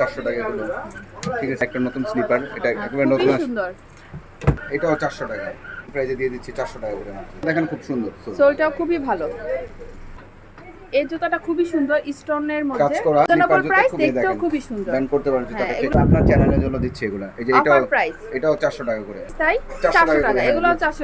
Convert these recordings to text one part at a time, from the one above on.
চারশো টাকা এগুলো ঠিক আছে একটা নতুন স্লিপার এটা একেবারে নতুন সুন্দর। এটাও চারশো টাকা। প্রাইজে দিয়ে দিচ্ছি চারশো টাকা করে দেখেন খুব সুন্দর সোলটাও খুবই ভালো। এই জুতাটা খুবই সুন্দর স্টোনের কাজ করা রিজনেবল স্লিপার জুতা প্রাইস খুবই দেখতেও খুবই সুন্দর। ব্যান্ড করতে পারেন জুতাটা। হ্যাঁ, এটা আপনার চ্যানেলের জন্য দিচ্ছি এগুলো। এই যে এটাও এটাও চারশো টাকা করে। তাই? চারশো চারশো টাকা টাকা। করে এগুলো চারশো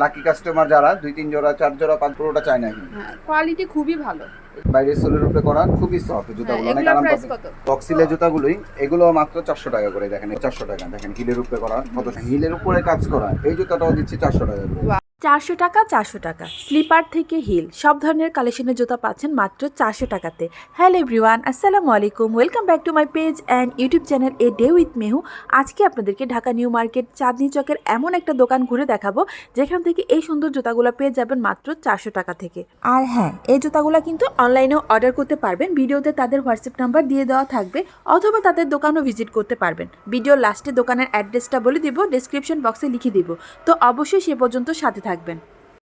লাকি কাস্টমার যারা দুই তিন জোড়া চার জোড়া পাঁচ পুরোটা চায় না কিন্তু হ্যাঁ কোয়ালিটি খুবই ভালো। বাইরের সোলের উপরে করা খুবই সফট জুতাগুলো। হ্যাঁ, অনেক এগুলোর আরাম পাবে বক্সিলের জুতাগুলোই এগুলো মাত্র চারশো টাকা করে দেখেন চারশো টাকা। দেখেন হিলের উপরে করা কত হিলের উপরে কাজ করা এই জুতাটাও দিচ্ছি চারশো টাকা করে। চারশো টাকা চারশো টাকা। স্লিপার থেকে হিল। সব ধরনের কালেকশনের জুতা পাচ্ছেন মাত্র চারশো টাকাতে। হ্যালো এভরিওয়ান, আসসালামু আলাইকুম। Welcome back to my page and YouTube channel a day with Mehu. আজকে আপনাদেরকে ঢাকা নিউ মার্কেট চাঁদনি চকের এমন একটা দোকান ঘুরে দেখাবো, যেখান থেকে এই সুন্দর জুতাগুলো পেয়ে যাবেন মাত্র চারশো টাকা থেকে। আর হ্যাঁ এই জুতাগুলো কিন্তু অনলাইনেও অর্ডার করতে পারবেন। ভিডিওতে তাদের হোয়াটসঅ্যাপ নাম্বার দিয়ে দেওয়া থাকবে, অথবা তাদের দোকানও ভিজিট করতে পারবেন। ভিডিও লাস্টে দোকানের অ্যাড্রেসটা বলে দিব, ডেসক্রিপশন বক্সে লিখে দিব। তো অবশ্যই সে পর্যন্ত সাথে থাকবেন।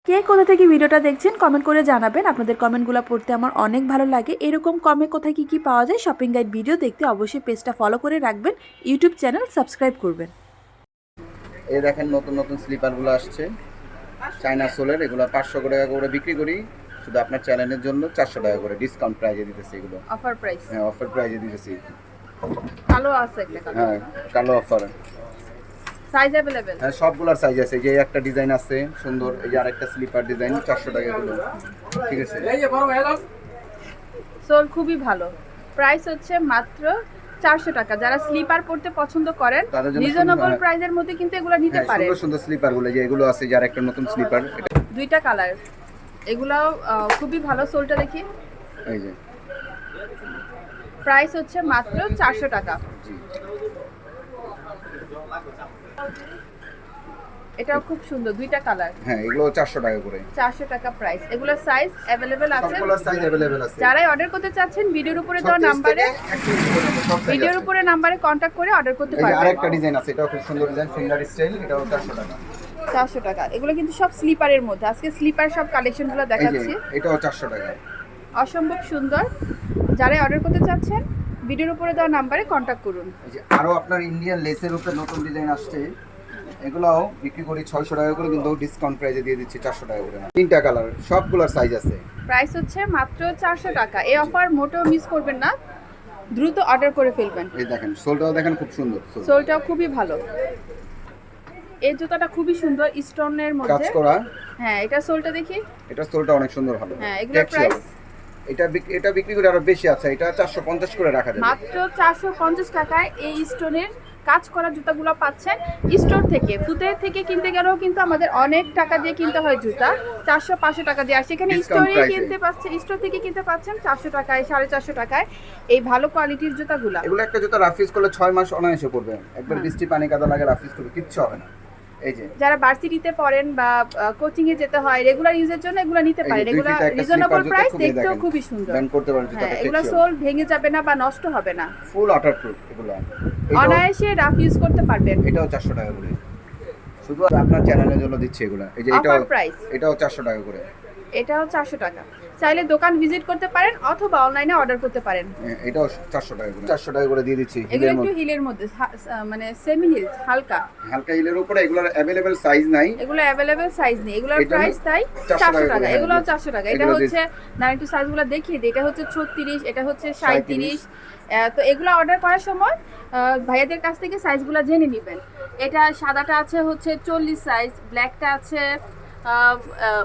কে কোথা থেকে ভিডিওটা দেখছেন কমেন্ট করে জানাবেন। আপনাদের কমেন্টগুলো পড়তে আমার অনেক ভালো লাগে। এরকম কমে কোথায় কি কি পাওয়া যায় শপিং গাইড ভিডিও দেখতে অবশ্যই পেজটা ফলো করে রাখবেন। ইউটিউব চ্যানেল সাবস্ক্রাইব করবেন। এই দেখেন নতুন নতুন স্লিপারগুলো আসছে। চায়না সোলের এগুলো পাঁচশো টাকা করে বিক্রি করি। শুধু আপনার চ্যানেলের জন্য চারশো টাকা করে ডিসকাউন্ট প্রাইজে দিতেছি এগুলো। অফার প্রাইস হ্যাঁ অফার প্রাইজে দিতেছি। কালো আছে একটা কালো। হ্যাঁ কালো অফার সাইজ অ্যাভেলেবেল হ্যাঁ সবগুলোর সাইজ আছে। এই যে একটা ডিজাইন আছে সুন্দর। এই যে আরেকটা স্লিপার ডিজাইন চারশো টাকা এগুলো ঠিক আছে? সোল খুবই ভালো। প্রাইস হচ্ছে মাত্র চারশো টাকা। যারা স্লিপার পড়তে পছন্দ করেন রিজনেবল সুন্দর, প্রাইসের মধ্যে কিন্তু এগুলো নিতে হ্যাঁ পারেন। সুন্দর সুন্দর স্লিপারগুলো যে এগুলো আছে যার একটা নতুন স্লিপার দুইটা কালার এগুলাও আহ, খুবই ভালো সোলটা দেখি। এই যে। প্রাইস হচ্ছে মাত্র চারশো টাকা। জি। এটাও খুব সুন্দর দুইটা কালার। হ্যাঁ এগুলো চারশো টাকা করে। চারশো টাকা প্রাইস এগুলোর সাইজ অ্যাভেলেবেল আছে? সবগুলোর সাইজ অ্যাভেলেবেল আছে। যারাই অর্ডার করতে চাচ্ছেন ভিডিওর উপরে দেওয়া 36 নাম্বারে থেকে 41 পর্যন্ত সব size ভিডিওর উপরে নাম্বারে কন্ট্যাক্ট করে অর্ডার করতে এই পারবেন। আরেকটা ডিজাইন আছে এটাও খুব সুন্দর ডিজাইন ফিঙ্গার স্টাইল এটাও চারশো টাকা। চারশো টাকা। এগুলো কিন্তু সব স্লিপারের মধ্যে। আজকে স্লিপার সব কালেকশনগুলো দেখাচ্ছি। এটাও চারশো টাকা। অসম্ভব সুন্দর। যারাই অর্ডার করতে চাচ্ছেন ভিডিওর উপরে দেওয়া নাম্বারে কন্ট্যাক্ট করুন। এই যে আরও আপনার ইন্ডিয়ান লেসের উপরে নতুন ডিজাইন আসছে এগুলাও বিক্রি করি ছয়শো টাকা করে কিন্তু ডিসকাউন্ট প্রাইসে দিয়ে দিচ্ছি চারশো টাকা করে। তিনটা কালার সবগুলোর সাইজ আছে। প্রাইস হচ্ছে মাত্র চারশো টাকা। এই অফার মোটেও মিস করবেন না। দ্রুত অর্ডার করে ফেলবেন। এই দেখেন সোলটাও দেখেন খুব সুন্দর সোলটাও খুবই ভালো। এই জুতাটা খুবই সুন্দর স্টোনের মধ্যে। কাজ করা। হ্যাঁ এটা সোলটা দেখি। এটা সোলটা অনেক সুন্দর ভালো। হ্যাঁ, এগুলোর Textual। এটা এটা বিক্রি করে আরও বেশি আছে এটা চারশো পঞ্চাশ করে রাখা যাবে। মাত্র চারশো পঞ্চাশ টাকায় এই স্টোনের কাজ করা জুতাগুলো পাচ্ছেন স্টোর থেকে। ফুতের থেকে কিনতে গেলেও কিন্তু আমাদের অনেক টাকা দিয়ে কিনতে হয় জুতা চারশো পাঁচশো টাকা দিয়ে। আর সেখানে স্টোরে কিনতে পাচ্ছেন স্টোর থেকে কিনতে পাচ্ছেন চারশো টাকায় সাড়ে চারশো টাকায় এই ভালো কোয়ালিটির জুতাগুলা। এগুলো একটা জুতা রাফিজ করলে ছয় মাস অনায়াসে পড়বে একবার হ্যাঁ। বৃষ্টি পানি কাদা লাগে রাফিজ করবে কিচ্ছু হবে না। যারা ভার্সিটিতে পড়েন বা কোচিং এ যেতে হয় রেগুলার ইউজের জন্য এগুলো নিতে পারে রেগুলার পারেন। এগুলো রিজনেবল প্রাইস দেখতেও। খুবই সুন্দর। ব্যান করতে পারেন হ্যাঁ এগুলো সোল ভেঙে যাবে না বা নষ্ট হবে না। ফুল ওয়াটার প্রুফ এগুলো অনায়াসে রাফ ইউজ করতে পারবেন। এটাও চারশো টাকা করে। শুধু আপনার চ্যানেলের জন্য দিচ্ছি এগুলো। এই যে এটা প্রাইস এটাও চারশো টাকা করে। এটাও চারশো টাকা। চাইলে দোকান ভিজিট করতে পারেন অথবা অনলাইনে অর্ডার করতে পারেন। এটাও চারশো টাকা করে। চারশো টাকা করে দিয়ে দিচ্ছি এগুলো হিলের একটু মধ্যে। হিলের মধ্যে মানে সেমি হিল হালকা। হালকা হিলের উপরে এগুলোর অ্যাভেলেবেল সাইজ নাই। এগুলো অ্যাভেলেবেল সাইজ নেই। এগুলোর প্রাইস তাই চারশো টাকা করে, এগুলো হ্যাঁ, চারশো টাকা। এটা হচ্ছে না একটু সাইজগুলো দেখিয়ে দিই। এটা হচ্ছে ছত্রিশ এটা হচ্ছে সাঁত্রিশ তো এগুলো অর্ডার করার সময় আহ, ভাইয়াদের কাছ থেকে সাইজগুলো জেনে নেবেন। এটা সাদাটা আছে হচ্ছে চল্লিশ সাইজ ব্ল্যাকটা আছে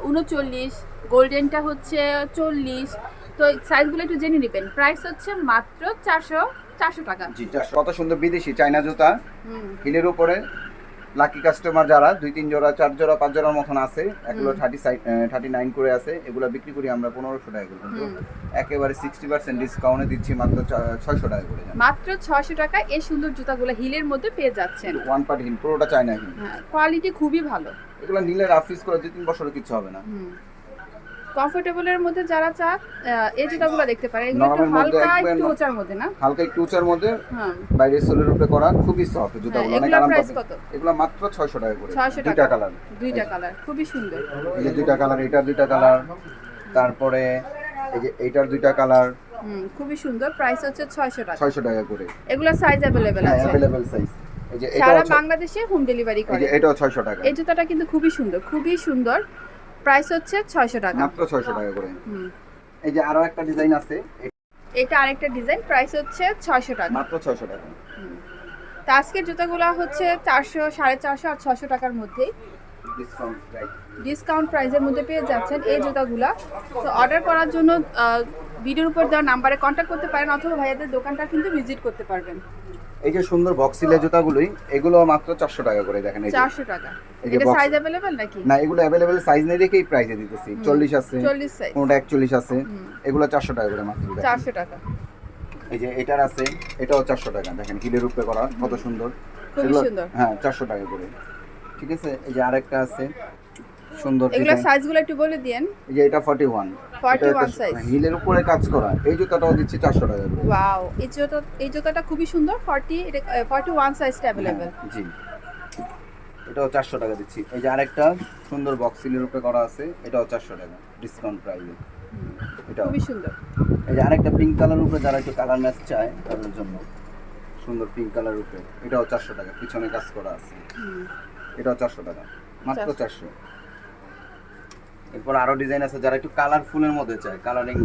উনচল্লিশ গোল্ডেনটা হচ্ছে চল্লিশ। তো সাইজগুলো একটু জেনে নেবেন। প্রাইস হচ্ছে মাত্র চারশো চারশো টাকা। জি চারশো। কত সুন্দর বিদেশি চাইনা জুতা। হিলের উপরে লাকি কাস্টমার যারা দুই তিন জোড়া চার জোড়া পাঁচ জোড়ার মতন আছে। এগুলো থার্টি থার্টি নাইন করে আছে। এগুলো বিক্রি করি আমরা পনেরোশো টাকা করে কিন্তু একেবারে সিক্সটি পার্সেন্ট ডিসকাউন্টে দিচ্ছি মাত্র ছয়শো টাকা করে মাত্র ছয়শো টাকা এই সুন্দর জুতাগুলো হিলের মধ্যে পেয়ে যাচ্ছেন। ওয়ান পার্ট হিল পুরোটা চায়না হিল হ্যাঁ কোয়ালিটি খুবই ভালো। এগুলো নিলে রাফিস করে দুই তিন বছরে কিছু হবে না। কমফোর্টেবলের মধ্যে যারা আহ, এই জুতাগুলো দেখতে পারেন। এগুলো একটু হালকা একটু উঁচার মধ্যে না? হালকা একটু উঁচার মধ্যে হ্যাঁ। বাইরের সোলের উপরে করা খুবই সফট জুতাগুলো। হ্যাঁ, অনেক আরাম পাবে কত? এগুলো মাত্র ছয়শো টাকা করে। 600 দুইটা টাকা। কালার দুইটা কালার খুবই সুন্দর। এই যে দুইটা কালার এটার দুইটা কালার তারপরে এই যে এইটার দুইটা কালার হুম খুবই সুন্দর। প্রাইস হচ্ছে ছয়শো টাকা। ছয়শো টাকা করে। এগুলো সাইজ হ্যাঁ আছে। অ্যাভেলেবেল সাইজ সারা বাংলাদেশে হোম ডেলিভারি করে। এটাও ছয়শো টাকা। এই জুতাটা কিন্তু খুবই সুন্দর খুবই সুন্দর। প্রাইস হচ্ছে ছয়শো টাকা। মাত্র ছয়শো টাকা করে। হুম। এই যে আরও একটা ডিজাইন আছে এটা আরেকটা ডিজাইন প্রাইস হচ্ছে ছয়শো টাকা। মাত্র ছয়শো টাকা। তো আজকের জুতাগুলো হচ্ছে চারশো সাড়ে চারশো আর ছশো টাকার মধ্যেই। ডিসকাউন্ট প্রাইসের মধ্যে পেয়ে যাচ্ছেন এই জুতাগুলা। তো অর্ডার করার জন্য ভিডিওর উপর দেওয়া নাম্বারে কন্ট্যাক্ট করতে পারেন অথবা ভাইয়াদের দোকানটা কিন্তু ভিজিট করতে পারবেন। এই যে সুন্দর বক্সিলের জুতাগুলোই এগুলো মাত্র চারশো টাকা করে দেখেন এই যে। চারশো টাকা। এটা সাইজ অ্যাভেলেবেল নাকি? না এগুলো অ্যাভেলেবেল সাইজ নেই দেখেই প্রাইসে দিতেছি। চল্লিশ আছে চল্লিশ সাইজ কোনোটা একচল্লিশ আছে এগুলো চারশো টাকা করে মাত্র দেখেন। চারশো টাকা। এই যে এটার আছে এটাও চারশো টাকা দেখেন হিলের উপরে করা কত সুন্দর। এগুলো- সুন্দর। হ্যাঁ চারশো টাকা করে। ঠিক আছে? এই যে আরেকটা আছে সুন্দর এগুলো সাইজগুলো একটু বলে দিয়েন। এই যে এটা ফর্টি ওয়ান 41 size। হিলের উপরে কাজ করা। এই জুতাটাও দিচ্ছি চারশো টাকা করে। ওয়াও এই জুতা এই জুতাটা খুবই সুন্দর। ফর্টি ফর্টি ওয়ান সাইজটা অ্যাভেলেবেল হ্যাঁ, জি। এটাও চারশো টাকা দিচ্ছি। এই যে আরেকটা সুন্দর বক্স সিলের উপরে করা আছে এটাও চারশো টাকা। ডিসকাউন্ট প্রাইসে এটাও। খুবই সুন্দর। এই যে আরেকটা পিঙ্ক কালার উপরে যারা একটু কালার ম্যাচ চায় তাদের জন্য সুন্দর পিঙ্ক কালার উপরে। এটাও চারশো টাকা। পিছনে কাজ করা আছে। এটাও চারশো টাকা। মাত্র চারশো। এরপর আরও ডিজাইন আছে যারা একটু কালারফুলের মধ্যে চায় কালারিং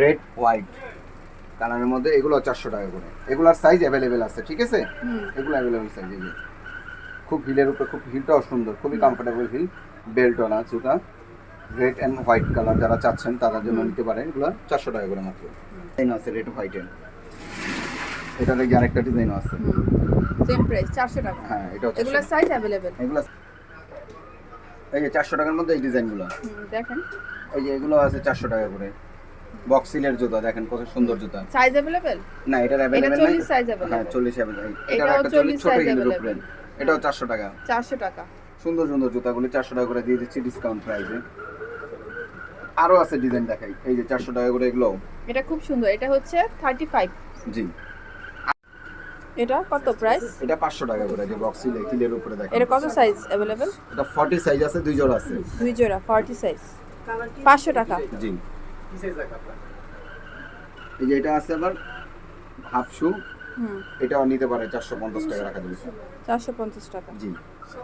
রেড হোয়াইট কালারের মধ্যে এগুলো চারশো টাকা করে। এগুলার সাইজ অ্যাভেলেবেল আছে ঠিক আছে? এগুলো অ্যাভেলেবেল সাইজ যে। খুব হিলের উপরে খুব হিলটাও সুন্দর খুবই কমফোর্টেবল হিল বেল্টওয়ালা জুতা রেড অ্যান্ড হোয়াইট কালার যারা চাচ্ছেন তাদের জন্য নিতে পারেন। এগুলো চারশো টাকা করে মাত্র। ডিজাইন আছে রেড হোয়াইটের এটা দেখি আরেকটা ডিজাইন আছে। সেম প্রাইস চারশো টাকা। হ্যাঁ এটা এগুলো 400 সাইজ অ্যাভেলেবেল এগুলো এই যে চারশো টাকার মধ্যে এই ডিজাইনগুলো। দেখেন। এই যে এগুলো আছে চারশো টাকা করে। বক্সিলের জুতা দেখেন কত সুন্দর জুতা। সাইজ অ্যাভেলেবেল না এটার অ্যাভেলেবেল নাই। 40 size available। হ্যাঁ চল্লিশ অ্যাভেলেবেল এটাও এটাও একটা 40 ছোট হিলের উপরে এটাও চারশো টাকা। চারশো টাকা। সুন্দর সুন্দর জুতাগুলি চারশো টাকা করে দিয়ে দিচ্ছি ডিসকাউন্ট প্রাইসে আরও আছে ডিজাইন দেখাই। এই যে চারশো টাকা করে এগুলো। এটা খুব সুন্দর। এটা হচ্ছে থার্টি ফাইভ জি। এটা কত প্রাইস এটা পাঁচশো টাকা করে যে বক্সিলে কিলের উপরে দেখেন। এটা কত সাইজ অ্যাভেলেবেল এটা ফর্টি সাইজ আছে দুই জোড়া আছে। দুই জোড়া ফর্টি সাইজ পাঁচশো টাকা। জি। কি সাইজ লাগবে এই যে এটা আছে আবার হাফ শু হুম। এটাও নিতে পারে চারশো পঞ্চাশ টাকা রাখা চারশো পঞ্চাশ টাকা। জি।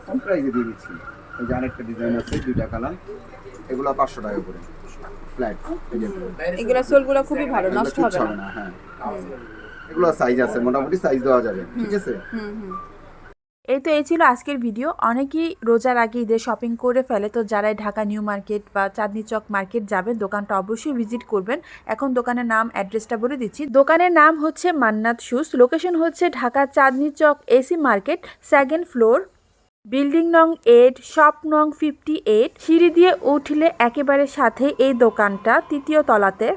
কম প্রাইসে দিয়ে দিচ্ছি। এই যে আরেকটা ডিজাইন আছে দুইটা কালার। এগুলো পাঁচশো টাকা করে। ফ্ল্যাট এগুলো সোলগুলো খুবই ভালো নষ্ট হবে না। হ্যাঁ। এগুলো সাইজ আছে মোটামুটি সাইজ দেওয়া যাবে ঠিক আছে? এই তো এই ছিল আজকের ভিডিও অনেকেই রোজার আগে ঈদের শপিং করে ফেলে তো যারাই ঢাকা নিউ মার্কেট বা চাঁদনি চক মার্কেট যাবেন দোকানটা অবশ্যই ভিজিট করবেন। এখন দোকানের নাম অ্যাড্রেসটা বলে দিচ্ছি। দোকানের নাম হচ্ছে মান্নাত শুজ লোকেশন হচ্ছে Dhaka Chandni Chowk AC market second floor building নং এইট শপ নং ফিফটি এইট সিঁড়ি দিয়ে উঠলে একেবারে সাথে এই দোকানটা তৃতীয় তলাতে।